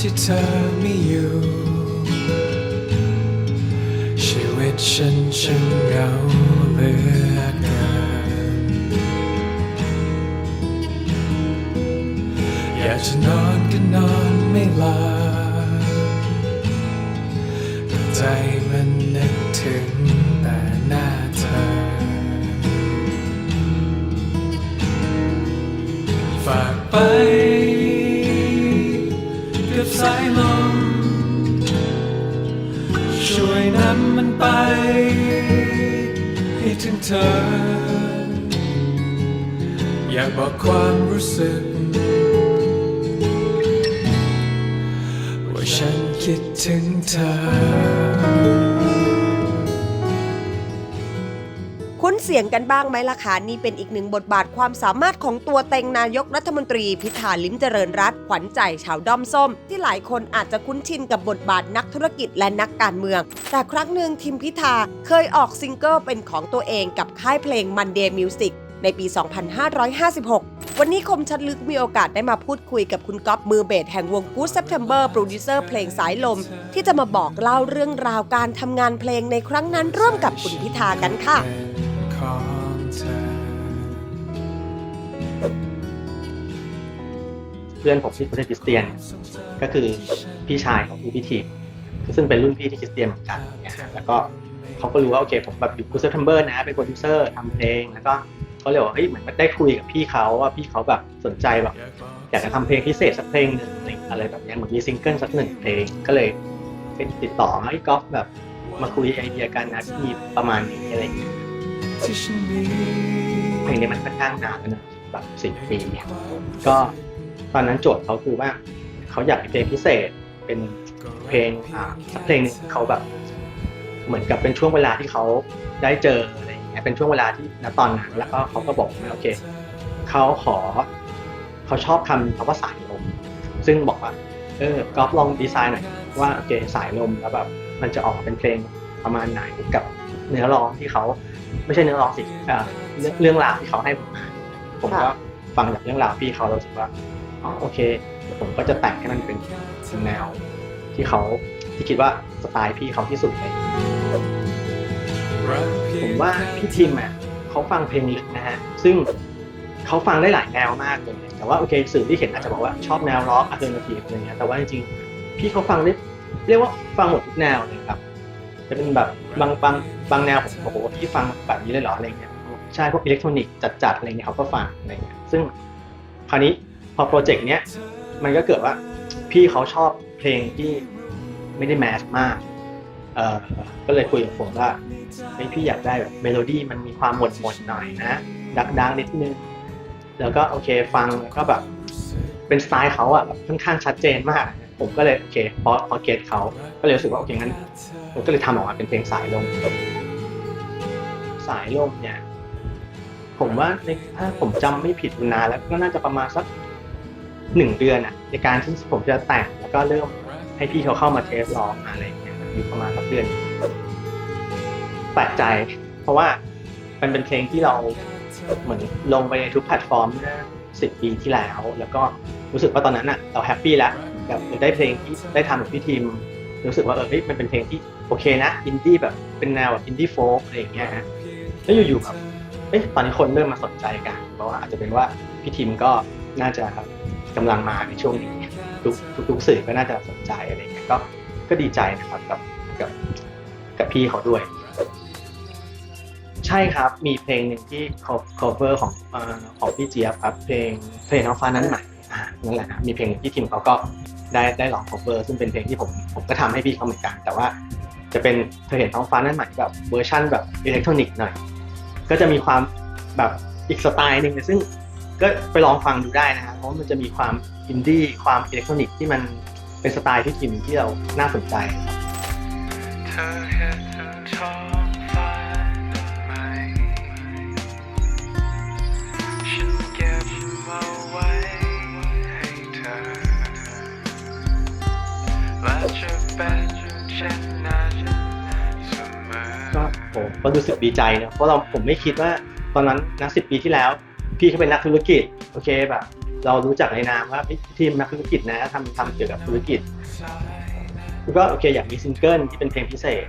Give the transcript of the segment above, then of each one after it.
ที่เธอไม่อยู่ ชีวิตฉันช่างเหงาเหลือเกินอยากจะนอนก็นอนไม่หลับใจมันนึกถึงแต่หน้าเธอ ฝากไปำมันไป ให้ถึงเธอ อยากบอกความรู้สึก ว่าฉันคิดถึงเธอ เสียงกันบ้างไหมล่ะคะนี่เป็นอีกหนึ่งบทบาทความสามารถของตัวเต็งนายกรัฐมนตรีพิธาลิ้มเจริญรัตขวัญใจชาวด้อมส้ม ที่หลายคนอาจจะคุ้นชินกับบทบาทนักธุรกิจและนักการเมือง แต่ครั้งหนึ่งทีมพิธาเคยออกซิงเกิลเป็นของตัวเองกับค่ายเพลง Monday Music ในปี 2556 วันนี้คมชัดลึกมีโอกาสได้มาพูดคุยกับคุณก๊อฟมือเบสแห่งวง Good September โปรดิวเซอร์เพลงสายลม ที่จะมาบอกเล่าเรื่องราวการทำงานเพลงในครั้งนั้นร่วมกับคุณพิธากันค่ะ ของเธอ เพื่อนผมที่เป็นคริสเตียน ก็คือพี่ชายของพี่พิธีซึ่งเป็นรุ่นพี่ที่คริสเตียนเหมือนกันเนี่ยแล้วก็เขาก็รู้ว่าโอเคผมแบบอยู่คูเซอร์ทัมเบอร์นะเป็นโปรดิวเซอร์ทำเพลงแล้วก็เขาเลยบอกว่าเฮ้ยเหมือนได้คุยกับพี่เขาว่าพี่เขาแบบสนใจแบบอยากจะทำเพลงพิเศษสักเพลงหนึ่งอะไรแบบเนี้ยเหมือนมีซิงเกิลสักหนึ่งเพลงก็เลยเป็นติดต่อมาไอ้กอล์ฟแบบมาคุยไอเดียกันนะที่ประมาณนี้อะไรอย่างเงี้ย ที่ฉันมีเพลงนี้มันค่อนข้างนานแล้วนะแบบสิบปีเนี่ยก็ตอนนั้นโจทย์เขาคือว่าเขาอยากเป็นเพลงพิเศษเป็นเพลงอ่าสักเพลงหนึ่งเขาแบบ เหมือนกับเป็นช่วงเวลาที่เขาได้เจออะไรอย่างเงี้ยเป็นช่วงเวลาที่ณตอนนั้นแล้วก็เขาก็บอกว่าโอเคเขาขอเขาชอบคำคำว่าสายลม ซึ่งบอกว่าเออกอล์ฟลองดีไซน์หน่อยว่าโอเคสายลมแล้วแบบมันจะออกเป็นเพลงประมาณไหนกับ เนื้อร้องที่เขาไม่ใช่เนื้อร้องสิเอ่อเรื่องเรื่องราวที่เขาให้ผมมาผมก็ฟังจากเรื่องราวพี่เขาแล้วรู้สึกว่าอ๋อโอเคเดี๋ยวผมก็จะแต่งให้มันเป็นแนวที่เขาที่คิดว่าสไตล์พี่เขาที่สุดเลยผมว่าพี่ทิมอะเขาฟังเพลงลึกนะฮะซึ่งเขาฟังได้หลายแนวมากเลยแต่ว่าโอเคสื่อที่เห็นอาจจะบอกว่าชอบแนวร็อกอัลเทอร์เนทีฟอะไรเงี้ยแต่ว่าจริงๆพี่เขาฟังได้เรียกว่าฟังหมดทุกแนวเลยครับ จะเป็นแบบบางบางบางแนวผมโอ้โหพี่ฟังแบบนี้เลยเหรออะไรเงี้ยใช่พวกอิเล็กทรอนิกส์จัดๆอะไรเงี้ยเขาก็ฟังอะไรเงี้ยซึ่งคราวนี้พอโปรเจกต์เนี้ยมันก็เกิดว่าพี่เขาชอบเพลงที่ไม่ได้แมสมากเออก็เลยคุยกับผมว่าเฮ้ยพี่อยากได้แบบเมโลดี้มันมีความหมดหมดหน่อยนะดักดังนิดนึง แล้วก็โอเคฟังแล้วก็แบบเป็นสไตล์เขาอะแบบค่อนข้างชัดเจนมาก ผมก็เลยโอเคพอพอเก็ตเขาก็เลยรู้สึกว่าโอเคงั้นผมก็เลยทำออกมาเป็นเพลงสายลมสายลมเนี่ย ผมว่าในถ้าผมจำไม่ผิดนานแล้วก็น่าจะประมาณสักหนึ่งเดือนอะในการที่ผมจะแต่งแล้วก็เริ่มให้พี่เขาเข้ามาเทสร้องอะไรอย่างเงี้ยอยู่ประมาณสักเดือนแปลกใจ เพราะว่ามันเป็นเพลงที่เราเหมือนลงไปในทุกแพลตฟอร์มเมื่อสิบปีที่แล้ว แล้วก็รู้สึกว่าตอนนั้นอะเราแฮปปี้แล้ว แบบได้เพลงที่ได้ทำกับพี่ทีม รู้สึกว่าเออเฮ้ยมันเป็นเพลงที่โอเคนะอินดี้แบบเป็นแนวแบบอินดี้โฟล์กอะไรอย่างเงี้ยฮะแล้วอยู่ๆแบบเอ๊ะตอนนี้คนเริ่มมาสนใจกัน เพราะว่าอาจจะเป็นว่าพี่ทีมก็น่าจะกำลังมาในช่วงนี้ทุกทุกสื่อก็น่าจะสนใจอะไรเงี้ยก็ก็ดีใจนะครับกับกับกับพี่เขาด้วย ใช่ครับมีเพลงหนึ่งที่ cover ของเอ่อของพี่เจี๊ยบครับเพลงเพลงน้องฟ้านั้นใหม่ นั่นแหละมีเพลงที่ทีมเขาก็ได้ได้ร้อง cover ซึ่งเป็นเพลงที่ผมผมก็ทำให้พี่เขาเหมือนกัน แต่ว่าจะเป็นเธอเห็นท้องฟ้านั้นใหม่แบบเวอร์ชั่นแบบอิเล็กทรอนิกส์หน่อย ก็จะมีความแบบอีกสไตล์หนึ่งซึ่งก็ไปลองฟังดูได้นะฮะเพราะมันจะมีความอินดี้ความอิเล็กทรอนิกส์ที่มันเป็นสไตล์ที่ทีมที่เราน่าสนใจครับ ผมก็รู้สึกดีใจนะเพราะเราผมไม่คิดว่าตอนนั้นนะสิปีที่แล้ว พี่เขาเป็นนักธุรกิจโอเคแบบ เรารู้จักในนามว่าพี่ทีมนักธุรกิจนะทำทำเกี่ยวกับธุรกิจแล้วก็โอเคอยากมีซิงเกิลที่เป็นเพลงพิเศษ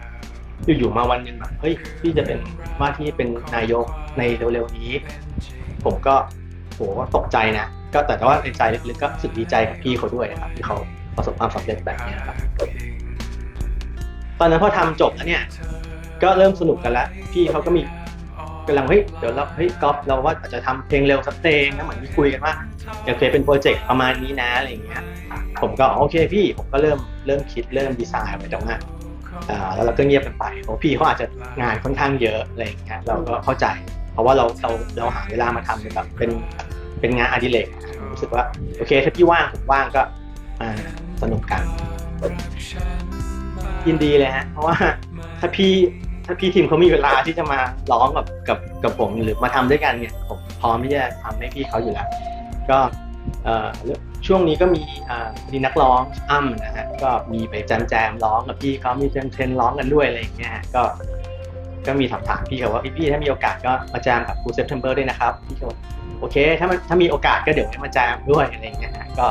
อยู่ๆมาวันหนึ่งแบบเฮ้ยพี่จะเป็นว่าที่เป็นนายกในเร็วๆนี้ ผมก็โหตกใจนะก็แต่ว่าในใจลึกๆก็รู้สึกดีใจกับพี่เขาด้วยนะครับที่เขาประสบความสำเร็จแบบนี้ครับตอนนั้นพอทำจบแล้วเนี่ย ก็เริ่มสนุกกันแล้วพี่เขาก็มีกำลังเฮ้ยเดี๋ยวเราเฮ้ยก๊อฟเราว่าอาจจะทำเพลงเร็วสักเพลงนะเหมือนที่คุยกันว่าโอเคยเป็นโปรเจกต์ประมาณนี้นะอะไรอย่างเงี้ยผมก็โอเคพี่ผมก็เริ่มเริ่มคิดเริ่มดีไซน์ไปตรงนั้นอ่าแล้วเราก็เงียบกันไปเพราะพี่เขาอาจจะงานค่อนข้างเยอะอะไรอย่างเงี้ยเราก็เข้าใจ เพราะว่าเราเราเราหาเวลามาทำแบบเป็นเป็นงานอดิเรกรู้สึกว่าโอเคถ้าพี่ว่างผมว่างก็อ่าสนุกกันยินดีเลยฮะเพราะว่าถ้าพี่ ถ้าพี่ทีมเขามีเวลาที่จะมาร้องกับกับกับผมหรือมาทำด้วยกันเนี่ยผมพร้อมที่จะทำให้พี่เขาอยู่แล้ว ก็เอ่อช่วงนี้ก็มีมีนักร้องอ้ำนะฮะก็มีไปแจมแจมๆร้องกับพี่เขามีเทรนเทรนร้องกันด้วยอะไรอย่างเงี้ยฮะก็ก็มีถามถามพี่เขาว่าพี่พี่ๆถ้ามีโอกาสก็มาแจมกับครูเซปเทมเบอร์ด้วยนะครับพี่เขาโอเคถ้ามันถ้ามีโอกาสก็เดี๋ยวมาแจมด้วยอะไรอย่างเงี้ยฮะก็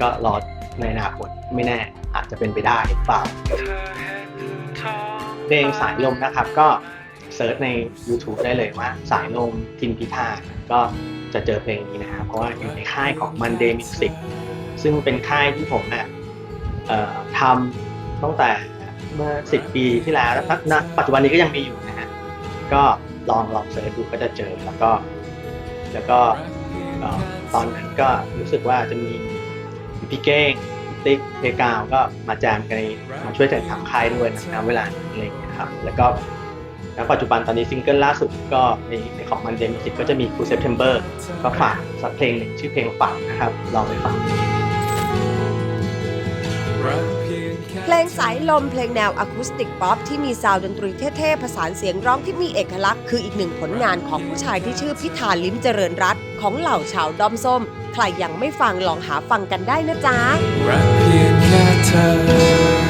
ก็รอในอนาคตไม่แน่อาจจะเป็นไปได้หรือเปล่า เพลงสายลมนะครับ ก็เซิร์ชใน YouTube ได้เลยว่าสายลมทิมพิธาก็จะเจอเพลงนี้นะครับ เพราะว่าอยู่ในค่ายของ Monday Music ซึ่งเป็นค่ายที่ผมเนี่ยทำตั้งแต่เมื่อ 10 ปีที่แล้วแล้วณปัจจุบันนี้ก็ยังมีอยู่นะฮะก็ลองลองเสิร์ชดูก็จะเจอแล้วก็ แล้วก็ตอนนั้นก็รู้สึกว่าจะมีพี่เก้ง ติ๊กเพกาวก็มาแจมกันมาช่วยกันทำค่ายด้วยนะเวลาอะไรอย่างเงี้ยครับแล้วก็แล้วปัจจุบันตอนนี้ซิงเกิลล่าสุดก็ในในของมันเดมิสิก็จะมี Cool September ก็ฝากสักเพลงหนึ่งชื่อเพลงฝันนะครับ ลองไปฟังเพลงสายลมเพลงแนวอะคูสติกป๊อปที่มีซาวด์ดนตรีเท่ๆผสานเสียงร้องที่มีเอกลักษณ์ คืออีกหนึ่งผลงานของผู้ชายที่ชื่อพิธาลิ้มเจริญรัตน์ของเหล่าชาวด้อมส้ม ใครยังไม่ฟังลองหาฟังกันได้นะจ๊ะรักเพียงแค่เธอ